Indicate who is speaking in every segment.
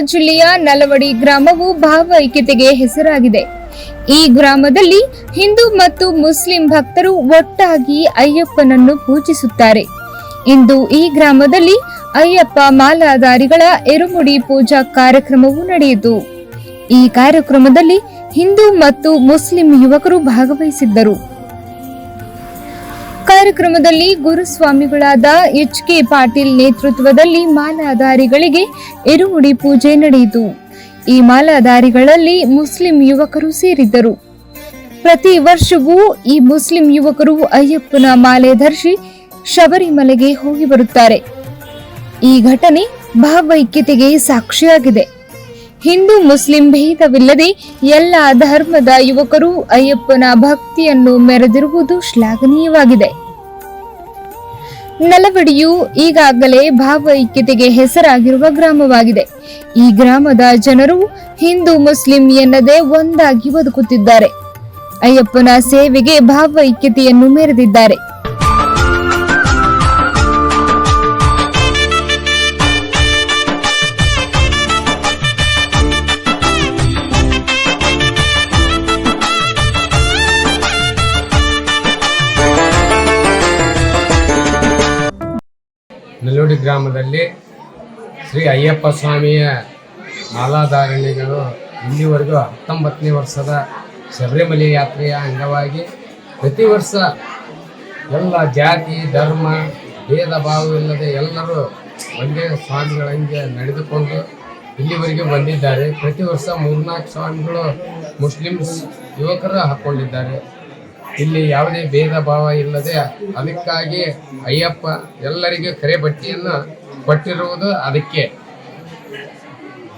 Speaker 1: ಜಿಲ್ಲೆಯ ನಲವಡಿ ಗ್ರಾಮವು ಭಾವೈಕ್ಯತೆಗೆ ಹೆಸರಾಗಿದೆ. ಈ ಗ್ರಾಮದಲ್ಲಿ ಹಿಂದೂ ಮತ್ತು ಮುಸ್ಲಿಂ ಭಕ್ತರು ಒಟ್ಟಾಗಿ ಅಯ್ಯಪ್ಪನನ್ನು ಪೂಜಿಸುತ್ತಾರೆ. ಇಂದು ಈ ಗ್ರಾಮದಲ್ಲಿ ಅಯ್ಯಪ್ಪ ಮಾಲಾಧಾರಿಗಳ ಎರುಮುಡಿ ಪೂಜಾ ಕಾರ್ಯಕ್ರಮವು ನಡೆಯಿತು. ಈ ಕಾರ್ಯಕ್ರಮದಲ್ಲಿ ಹಿಂದೂ ಮತ್ತು ಮುಸ್ಲಿಂ ಯುವಕರು ಭಾಗವಹಿಸಿದ್ದರು. ಕಾರ್ಯಕ್ರಮದಲ್ಲಿ ಗುರುಸ್ವಾಮಿಗಳಾದ ಎಚ್ ಕೆ ಪಾಟೀಲ್ ನೇತೃತ್ವದಲ್ಲಿ ಮಾಲಾಧಾರಿಗಳಿಗೆ ಎರುಮುಡಿ ಪೂಜೆ ನಡೆಯಿತು. ಈ ಮಾಲಾಧಾರಿಗಳಲ್ಲಿ ಮುಸ್ಲಿಂ ಯುವಕರು ಸೇರಿದ್ದರು. ಪ್ರತಿ ವರ್ಷವೂ ಈ ಮುಸ್ಲಿಂ ಯುವಕರು ಅಯ್ಯಪ್ಪನ ಮಾಲೆ ಧರಿಸಿ ಶಬರಿಮಲೆಗೆ ಹೋಗಿ ಬರುತ್ತಾರೆ. ಈ ಘಟನೆ ಭಾವೈಕ್ಯತೆಗೆ ಸಾಕ್ಷಿಯಾಗಿದೆ. ಹಿಂದೂ ಮುಸ್ಲಿಂ ಭೇದವಿಲ್ಲದೆ ಎಲ್ಲ ಧರ್ಮದ ಯುವಕರು ಅಯ್ಯಪ್ಪನ ಭಕ್ತಿಯನ್ನು ಮೆರೆದಿರುವುದು ಶ್ಲಾಘನೀಯವಾಗಿದೆ. ನಲವಡಿಯು ಈಗಾಗಲೇ ಭಾವೈಕ್ಯತೆಗೆ ಹೆಸರಾಗಿರುವ ಗ್ರಾಮವಾಗಿದೆ. ಈ ಗ್ರಾಮದ ಜನರು ಹಿಂದೂ ಮುಸ್ಲಿಂ ಎನ್ನದೇ ಒಂದಾಗಿ ಬದುಕುತ್ತಿದ್ದಾರೆ. ಅಯ್ಯಪ್ಪನ ಸೇವೆಗೆ ಭಾವೈಕ್ಯತೆಯನ್ನು ಮೆರೆದಿದ್ದಾರೆ.
Speaker 2: ನೆಲ್ಲೂಡಿ ಗ್ರಾಮದಲ್ಲಿ ಶ್ರೀ ಅಯ್ಯಪ್ಪ ಸ್ವಾಮಿಯ ಮಾಲಾಧಾರಣಿಗಳು ಇಲ್ಲಿವರೆಗೂ ಹತ್ತೊಂಬತ್ತನೇ ವರ್ಷದ ಶಬರಿಮಲೆ ಯಾತ್ರೆಯ ಅಂಗವಾಗಿ ಪ್ರತಿ ವರ್ಷ ಎಲ್ಲ ಜಾತಿ, ಧರ್ಮ, ಭೇದ ಭಾವವಿಲ್ಲದೆ ಎಲ್ಲರೂ ಒಂದೇ ಸ್ವಾಮಿಗಳಂಗೆ ನಡೆದುಕೊಂಡು ಇಲ್ಲಿವರೆಗೆ ಬಂದಿದ್ದಾರೆ. ಪ್ರತಿ ವರ್ಷ ಮೂರ್ನಾಲ್ಕು ಸ್ವಾಮಿಗಳು ಮುಸ್ಲಿಮ್ಸ್ ಯುವಕರು ಹಾಕ್ಕೊಂಡಿದ್ದಾರೆ ಇಲ್ಲಿ ಯಾವುದೇ ಭೇದ ಭಾವ ಇಲ್ಲದೆ ಅದಕ್ಕಾಗಿ ಅಯ್ಯಪ್ಪ ಎಲ್ಲರಿಗೂ ಕರೆ ಬಟ್ಟೆಯನ್ನು ಕೊಟ್ಟಿರುವುದು ಅದಕ್ಕೆ.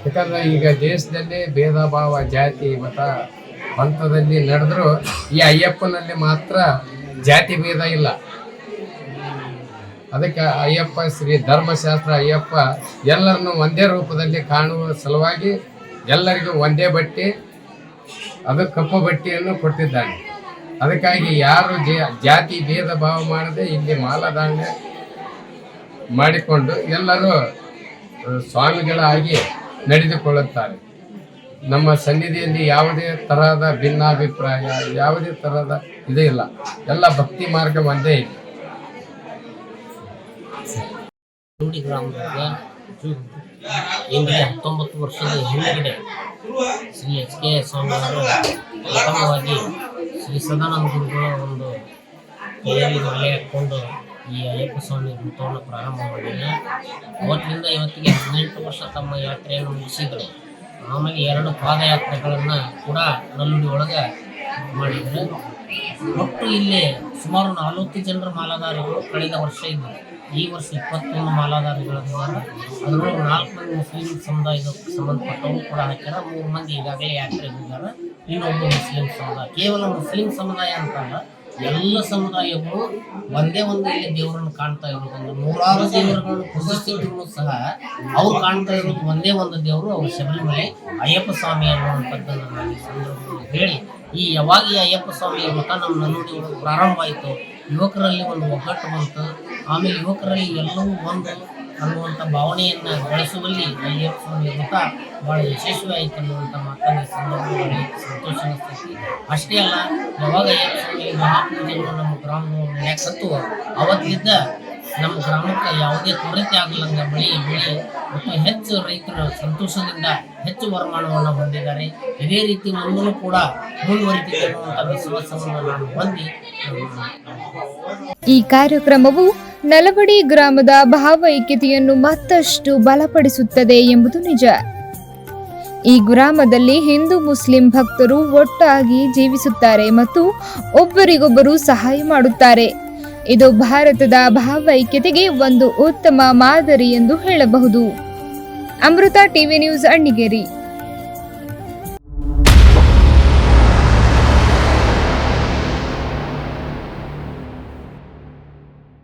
Speaker 2: ಯಾಕಂದ್ರೆ ಈಗ ದೇಶದಲ್ಲಿ ಭೇದ ಭಾವ ಜಾತಿ ಮತ ಹಂತದಲ್ಲಿ ನಡೆದ್ರು ಈ ಅಯ್ಯಪ್ಪನಲ್ಲಿ ಮಾತ್ರ ಜಾತಿ ಭೇದ ಇಲ್ಲ. ಅದಕ್ಕೆ ಅಯ್ಯಪ್ಪ ಶ್ರೀ ಧರ್ಮಶಾಸ್ತ್ರ ಅಯ್ಯಪ್ಪ ಎಲ್ಲರನ್ನು ಒಂದೇ ರೂಪದಲ್ಲಿ ಕಾಣುವ ಸಲುವಾಗಿ ಎಲ್ಲರಿಗೂ ಒಂದೇ ಬಟ್ಟೆ, ಅದು ಕಪ್ಪು ಬಟ್ಟೆಯನ್ನು ಕೊಟ್ಟಿದ್ದಾನೆ. ಅದಕ್ಕಾಗಿ ಯಾರು ಜಾತಿ ಭೇದ ಭಾವ ಮಾಡದೆ ಇಲ್ಲಿ ಮಾಲದಾಂಡ ಮಾಡಿಕೊಂಡು ಎಲ್ಲರೂ ಸ್ವಾಮಿಗಳಾಗಿ ನಡೆದುಕೊಳ್ಳುತ್ತಾರೆ. ನಮ್ಮ ಸನ್ನಿಧಿಯಲ್ಲಿ ಯಾವುದೇ ತರಹದ ಭಿನ್ನಾಭಿಪ್ರಾಯ, ಯಾವುದೇ ತರಹದ ಇದೇ ಇಲ್ಲ. ಎಲ್ಲ ಭಕ್ತಿ ಮಾರ್ಗ ಒಂದೇ ಇದೆ.
Speaker 3: ಹತ್ತೊಂಬತ್ತು ವರ್ಷದ ಹಿಂದಗಡೆ ಶ್ರೀ ಎಚ್ ಕೆ ಸ್ವಾಮಿಯವರು ಪ್ರಥಮವಾಗಿ ಶ್ರೀ ಸದಾನಂದ ಗುರುಗಳ ಒಂದು ಕೈಯಲ್ಲಿ ಮಾಲೆ ಹಾಕ್ಕೊಂಡು ಈ ಅಯ್ಯಪ್ಪ ಸ್ವಾಮಿ ವೃತ್ತವನ್ನು ಪ್ರಾರಂಭ ಮಾಡಿದ್ದಾರೆ ಅವತ್ತಿನಿಂದ ಇವತ್ತಿಗೆ ಹದಿನೆಂಟು ವರ್ಷ ತಮ್ಮ ಯಾತ್ರೆಯನ್ನು ಮುಗಿಸಿದರು. ಆಮೇಲೆ ಎರಡು ಪಾದಯಾತ್ರೆಗಳನ್ನು ಕೂಡ ನಲ್ಲುಡಿ ಒಳಗೆ ಮಾಡಿದರು. ಒಟ್ಟು ಇಲ್ಲಿ ಸುಮಾರು ನಲವತ್ತು ಜನರ ಮಾಲಾಧಾರಿಗಳು ಕಳೆದ ವರ್ಷ ಇದ್ದರು ಈ ವರ್ಷ ಇಪ್ಪತ್ತೊಂದು ಮಾಲಾಧಾರಿಗಳಿದ್ದಾರೆ ಅದರೊಳಗೆ ನಾಲ್ಕು ಮಂದಿ ಮುಸ್ಲಿಂ ಸಮುದಾಯಕ್ಕೆ ಸಂಬಂಧಪಟ್ಟವರು ಕೂಡ ಹಾಕ್ಯಾರ. ಮೂರು ಮಂದಿ ಈಗಾಗಲೇ ಯಾತ್ರೆ ಹೋಗ್ಯಾರ. ಇನ್ನೊಬ್ಬ ಮುಸ್ಲಿಂ ಸಮುದಾಯ, ಕೇವಲ ಮುಸ್ಲಿಂ ಸಮುದಾಯ ಅಂತಲ್ಲ, ಎಲ್ಲ ಸಮುದಾಯಗಳು ಒಂದೇ ಒಂದು ಇಲ್ಲಿ ದೇವರನ್ನು ಕಾಣ್ತಾ ಇರೋದು. ನೂರಾರು ದೇವರುಗಳನ್ನು ಪೂಜಿಸ್ತಿದ್ರು ಸಹ ಅವ್ರು ಕಾಣ್ತಾ ಇರೋದು ಒಂದೇ ಒಂದು ದೇವರು, ಅವ್ರ ಶಬರಿಮಲೆ ಅಯ್ಯಪ್ಪ ಸ್ವಾಮಿ ಅನ್ನುವಂಥದ್ದನ್ನು ಸಂದರ್ಭದಲ್ಲಿ ಹೇಳಿ. ಈ ಯಾವಾಗ ಈ ಅಯ್ಯಪ್ಪ ಸ್ವಾಮಿಯ ಮತ ನಮ್ಮ ನಲ್ಲೂಡಿ ಪ್ರಾರಂಭ ಆಯಿತು, ಯುವಕರಲ್ಲಿ ಒಂದು ಒಗ್ಗಟ್ಟು ಬಂತು. ಆಮೇಲೆ ಯುವಕರಲ್ಲಿ ಎಲ್ಲವೂ ಒಂದು ಅನ್ನುವಂಥ ಭಾವನೆಯನ್ನು ಬೆಳೆಸುವಲ್ಲಿ ಅಯ್ಯಪ್ಪ ಸ್ವಾಮಿ ವ್ರತ ಭಾಳ ಯಶಸ್ವಿಯಾಯಿತು ಅನ್ನುವಂಥ ಮಾತನ್ನು ಸಂದರ್ಭದಲ್ಲಿ ಸಂತೋಷ ಅನಿಸ್ತೈತಿ ಅಷ್ಟೇ ಅಲ್ಲ, ಯಾವಾಗ ಅಯ್ಯಪ್ಪ ಸ್ವಾಮಿ ಮಹಾಪೂಜೆಗಳು ನಮ್ಮ ಗ್ರಾಮಗಳು ನಡೆಯಕತ್ತು ಅವತ್ತಿದ್ದ ನಮ್ಮ ಗ್ರಾಮಕ್ಕೆ ಯಾವುದೇ ಕೊರತೆ ಆಗಲಂಗ ಮಳೆ, ಬೆಳೆ, ಮತ್ತು ಹೆಚ್ಚು ರೈತರು ಸಂತೋಷದಿಂದ ಹೆಚ್ಚು ವರಮಾನವನ್ನು ಹೊಂದಿದ್ದಾರೆ. ಇದೇ ರೀತಿ ಮುಂದೂ ಕೂಡ ಅನ್ನುವಂಥ ವಿಶ್ವಾಸವನ್ನು ನಾನು ಹೊಂದಿ
Speaker 1: ಈ ಕಾರ್ಯಕ್ರಮವು ನಲವಡಿ ಗ್ರಾಮದ ಭಾವೈಕ್ಯತೆಯನ್ನು ಮತ್ತಷ್ಟು ಬಲಪಡಿಸುತ್ತದೆ ಎಂಬುದು ನಿಜ. ಈ ಗ್ರಾಮದಲ್ಲಿ ಹಿಂದೂ ಮುಸ್ಲಿಂ ಭಕ್ತರು ಒಟ್ಟಾಗಿ ಜೀವಿಸುತ್ತಾರೆ ಮತ್ತು ಒಬ್ಬರಿಗೊಬ್ಬರು ಸಹಾಯ ಮಾಡುತ್ತಾರೆ. ಇದು ಭಾರತದ ಭಾವೈಕ್ಯತೆಗೆ ಒಂದು ಉತ್ತಮ ಮಾದರಿ ಎಂದು ಹೇಳಬಹುದು. Amrutha TV news Annigeri.